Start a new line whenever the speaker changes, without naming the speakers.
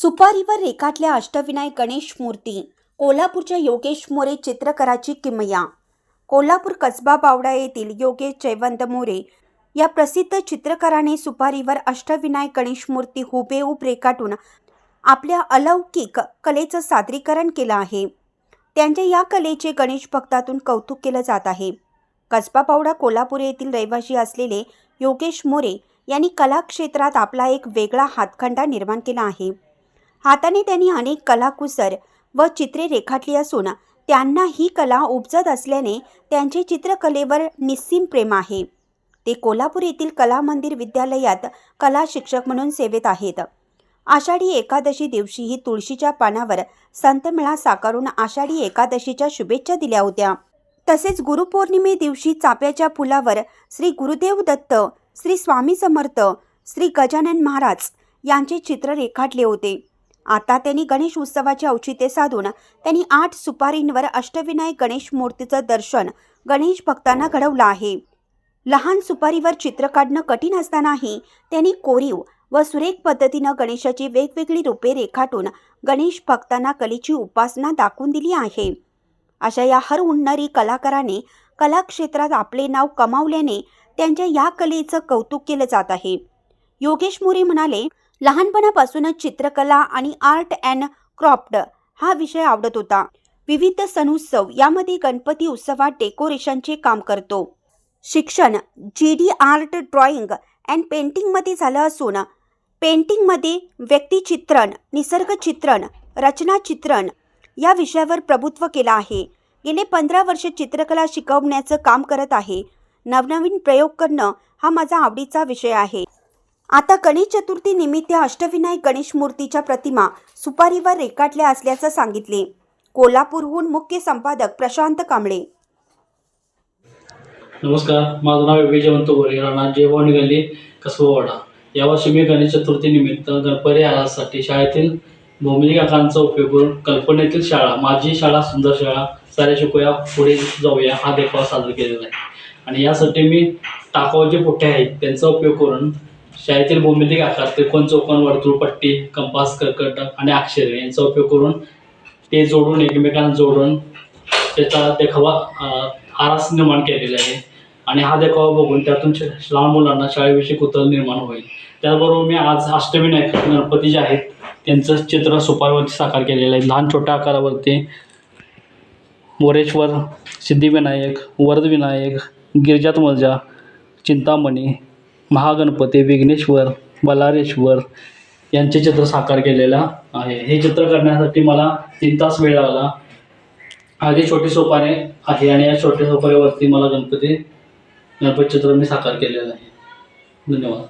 सुपारीवर रेखाटल्या अष्टविनायक गणेश मूर्ती कोल्हापूरच्या योगेश मोरे चित्रकाराची किमया. कोल्हापूर कसबा बावडा येथील योगेश जयवंत मोरे या प्रसिद्ध चित्रकाराने सुपारीवर अष्टविनायक गणेश मूर्ती हुबेहूब रेखाटून आपल्या अलौकिक कलेचं सादरीकरण केलं आहे. त्यांच्या या कलेचे गणेश भक्तातून कौतुक केलं जात आहे. कसबा बावडा कोल्हापूर येथील रहिवासी असलेले योगेश मोरे यांनी कलाक्षेत्रात आपला एक वेगळा हातखंडा निर्माण केला आहे. हाताने त्यांनी अनेक कलाकुसर व चित्रे रेखाटली असून त्यांना ही कला उपजत असल्याने त्यांचे चित्रकलेवर निस्सीम प्रेम आहे. ते कोल्हापूर येथील कला मंदिर विद्यालयात कला शिक्षक म्हणून सेवेत आहेत. आषाढी एकादशी दिवशीही तुळशीच्या पानावर संतमेळा साकारून आषाढी एकादशीच्या शुभेच्छा दिल्या होत्या. तसेच गुरुपौर्णिमे दिवशी चाप्याच्या फुलावर श्री गुरुदेव दत्त श्री स्वामी समर्थ श्री गजानन महाराज यांचे चित्र रेखाटले होते. आता त्यांनी गणेश उत्सवाचे औचित्य साधून त्यांनी आठ सुपारींवर अष्टविनायक गणेश मूर्तीचं दर्शन गणेश भक्तांना घडवलं आहे. लहान सुपारीवर चित्र काढणं कठीण असतानाही त्यांनी कोरीव व सुरेख पद्धतीनं गणेशाची वेगवेगळी रूपे रेखाटून गणेश भक्तांना कलेची उपासना दाखवून दिली आहे. अशा या हर उडणारी कलाकाराने कलाक्षेत्रात आपले नाव कमावल्याने त्यांच्या या कलेचं कौतुक केलं जात आहे. योगेश मोरे म्हणाले लहानपणापासूनच चित्रकला आणि आर्ट अँड क्रॉप्ट हा विषय आवडत होता. विविध सणुत्सव यामध्ये गणपती उत्सवात डेकोरेशनचे काम करतो. शिक्षण G D art drawing and पेंटिंगमध्ये झालं असून पेंटिंगमध्ये व्यक्तिचित्रण निसर्गचित्रण रचनाचित्रण या विषयावर प्रभुत्व केलं आहे. गेले पंधरा वर्ष चित्रकला शिकवण्याचं काम करत आहे. नवनवीन प्रयोग करणं हा माझा आवडीचा विषय आहे. आता गणेश चतुर्थी निमित्त अष्टविनायक गणेश मूर्तीच्या प्रतिमा सुपारीवर रेखाटल्या असल्याचं सांगितले. कोल्हापूरहून मुख्य संपादक प्रशांत कांबळे.
नमस्कार माझं नाव विजयवंत जयवंत गोरे राहणार जयभवानी गल्ली कसबवाडा. यावर्षी मी गणेश चतुर्थीनिमित्त गणपती आहारासाठी शाळेतील भौमिक काकांचा उपयोग करून कल्पनेतील शाळा माझी शाळा सुंदर शाळा साऱ्या शिकूया पुढे जाऊया हा देखावा सादर केलेला आहे. आणि यासाठी मी टाकाऊ जे पुठे आहेत त्यांचा उपयोग करून शाळेतील भौमितिक आकार त्रिकोण चौकोन वर्तुळ पट्टी कंपास कर्कटक आणि अक्षर यांचा उपयोग करून ते जोडून एकमेकांना जोडून त्याचा देखावा आरास निर्माण केलेला आहे. आणि हा देखावा बघून त्यातून श- लहान मुलांना शाळेविषयी कुतल निर्माण होईल. त्याचबरोबर मी आज अष्टविनायक गणपती जे आहेत त्यांचं चित्र सुपारवरती साकार केलेलं आहे. लहान छोट्या आकारावरती मोरेश्वर सिद्धिविनायक वरदविनायक गिरिजात्मजा चिंतामणी महागणपती विघ्नेश्वर बलारेश्वर यांचे चित्र साकार केलेलं आहे. हे चित्र करण्यासाठी मला तीन तास वेळ लागला. आधी छोटी सोपाने आहे आणि या छोट्या सोपाऱ्यावरती मला गणपती गणपती चित्र मी साकार केलेलं आहे. धन्यवाद.